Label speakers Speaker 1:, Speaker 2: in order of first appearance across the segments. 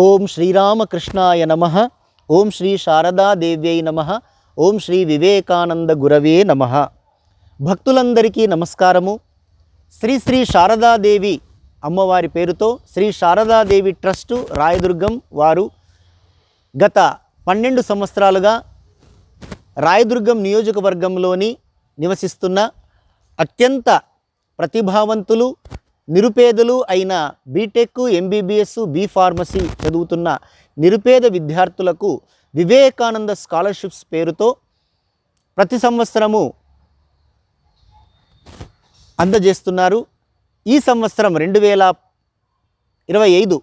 Speaker 1: ఓం శ్రీరామకృష్ణాయ నమ. ఓం శ్రీ శారదాదేవ్యై నమ. ఓం శ్రీ వివేకానంద గురవే నమ. భక్తులందరికీ నమస్కారము. శ్రీ శ్రీ శారదాదేవి అమ్మవారి పేరుతో శ్రీ శారదాదేవి ట్రస్టు రాయదుర్గం వారు గత పన్నెండు సంవత్సరాలుగా రాయదుర్గం నియోజకవర్గంలోని నివసిస్తున్న అత్యంత ప్రతిభావంతులు నిరుపేదలు అయిన బీటెక్ ఎంబీబీఎస్ బీ ఫార్మసీ చదువుతున్న నిరుపేద విద్యార్థులకు వివేకానంద స్కాలర్షిప్స్ పేరుతో ప్రతి సంవత్సరము అందజేస్తున్నారు. ఈ సంవత్సరం రెండు వేల ఇరవై ఐదు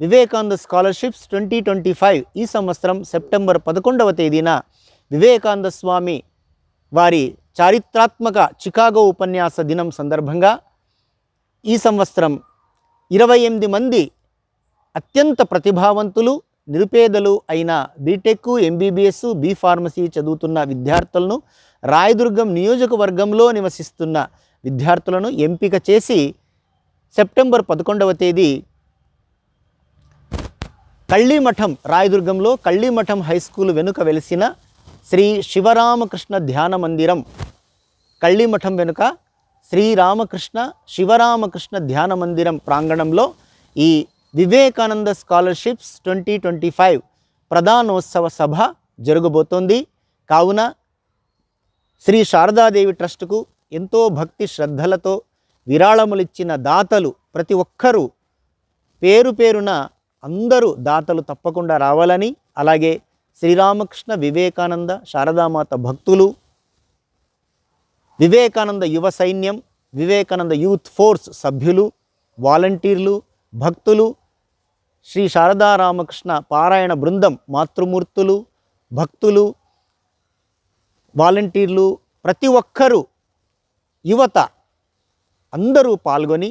Speaker 1: Vivekananda scholarships twenty twenty five ఈ సంవత్సరం సెప్టెంబర్ పదకొండవ తేదీన వివేకానంద స్వామి వారి చారిత్రాత్మక చికాగో ఉపన్యాస దినం సందర్భంగా ఈ సంవత్సరం ఇరవై ఎనిమిది మంది అత్యంత ప్రతిభావంతులు నిరుపేదలు అయిన బీటెక్ ఎంబీబీఎస్ బీ ఫార్మసీ చదువుతున్న విద్యార్థులను రాయదుర్గం నియోజకవర్గంలో నివసిస్తున్న విద్యార్థులను ఎంపిక చేసి సెప్టెంబర్ పదకొండవ తేదీ కళ్ళీమఠం రాయదుర్గంలో కళ్ళీమఠం హై స్కూల్ వెనుక వెలిసిన శ్రీ శివరామకృష్ణ ధ్యాన మందిరం కళ్ళీమఠం వెనుక శ్రీరామకృష్ణ శివరామకృష్ణ ధ్యాన మందిరం ప్రాంగణంలో ఈ Vivekananda scholarships twenty twenty five ప్రధానోత్సవ సభ జరగబోతోంది. కావున శ్రీ శారదాదేవి ట్రస్టుకు ఎంతో భక్తి శ్రద్ధలతో విరాళములిచ్చిన దాతలు ప్రతి ఒక్కరూ పేరు పేరున అందరూ దాతలు తప్పకుండా రావాలని అలాగే శ్రీరామకృష్ణ వివేకానంద శారదామాత భక్తులు వివేకానంద యువ సైన్యం వివేకానంద యూత్ ఫోర్స్ సభ్యులు వాలంటీర్లు భక్తులు శ్రీ శారదా రామకృష్ణ పారాయణ బృందం మాతృమూర్తులు భక్తులు వాలంటీర్లు ప్రతి ఒక్కరూ యువత అందరూ పాల్గొని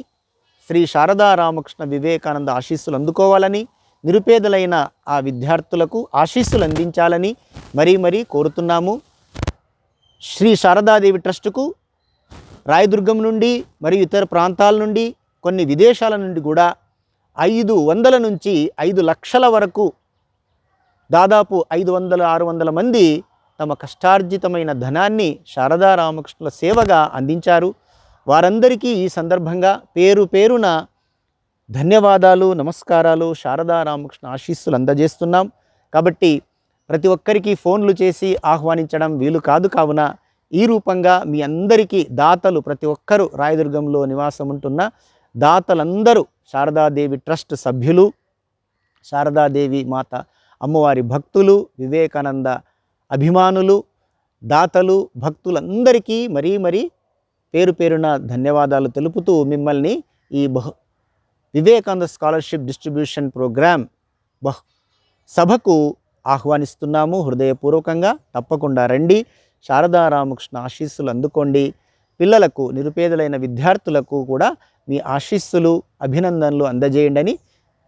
Speaker 1: శ్రీ శారదా రామకృష్ణ వివేకానంద ఆశీస్సులు అందుకోవాలని నిరుపేదలైన ఆ విద్యార్థులకు ఆశీస్సులు అందించాలని మరీ మరీ కోరుతున్నాము. శ్రీ శారదాదేవి ట్రస్టుకు రాయదుర్గం నుండి మరియు ఇతర ప్రాంతాల నుండి కొన్ని విదేశాల నుండి కూడా ఐదు వందల నుంచి ఐదు లక్షల వరకు దాదాపు ఐదు వందల ఆరు వందల మంది తమ కష్టార్జితమైన ధనాన్ని శారదా రామకృష్ణుల సేవగా అందించారు. వారందరికీ ఈ సందర్భంగా పేరు పేరున ధన్యవాదాలు నమస్కారాలు శారదా రామకృష్ణ ఆశీస్సులు అందజేస్తున్నాం. కాబట్టి ప్రతి ఒక్కరికి ఫోన్లు చేసి ఆహ్వానించడం వీలు కాదు కావున ఈ రూపంగా మీ అందరికీ దాతలు ప్రతి ఒక్కరూ రాయదుర్గంలో నివాసం ఉంటున్న దాతలందరూ శారదాదేవి ట్రస్ట్ సభ్యులు శారదాదేవి మాత అమ్మవారి భక్తులు వివేకానంద అభిమానులు దాతలు భక్తులందరికీ మరీ మరీ పేరు పేరున ధన్యవాదాలు తెలుపుతూ మిమ్మల్ని ఈ బహు వివేకానంద స్కాలర్షిప్ డిస్ట్రిబ్యూషన్ ప్రోగ్రామ్ బహు సభకు ఆహ్వానిస్తున్నాము. హృదయపూర్వకంగా తప్పకుండా రండి. శారదా రామకృష్ణ ఆశీస్సులు అందుకోండి. పిల్లలకు నిరుపేదలైన విద్యార్థులకు కూడా మీ ఆశీస్సులు అభినందనలు అందజేయండి అని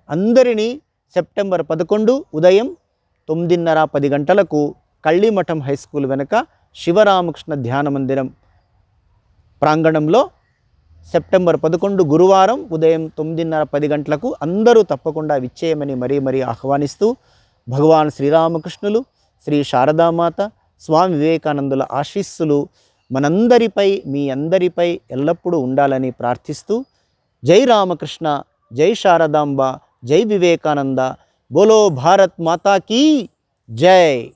Speaker 1: అందరినీ సెప్టెంబర్ పదకొండు ఉదయం తొమ్మిదిన్నర పది గంటలకు కళ్ళీమఠం హై స్కూల్ వెనుక శివరామకృష్ణ ధ్యాన మందిరం ప్రాంగణంలో సెప్టెంబర్ పదకొండు గురువారం ఉదయం తొమ్మిదిన్నర పది గంటలకు అందరూ తప్పకుండా విచ్చేయమని మరీ మరీ ఆహ్వానిస్తూ భగవాన్ శ్రీరామకృష్ణులు శ్రీ శారదామాత స్వామి వివేకానందుల ఆశీస్సులు మనందరిపై మీ అందరిపై ఎల్లప్పుడూ ఉండాలని ప్రార్థిస్తూ జై రామకృష్ణ జై శారదాంబ జై వివేకానంద. బోలో భారత్ మాతాకి జై.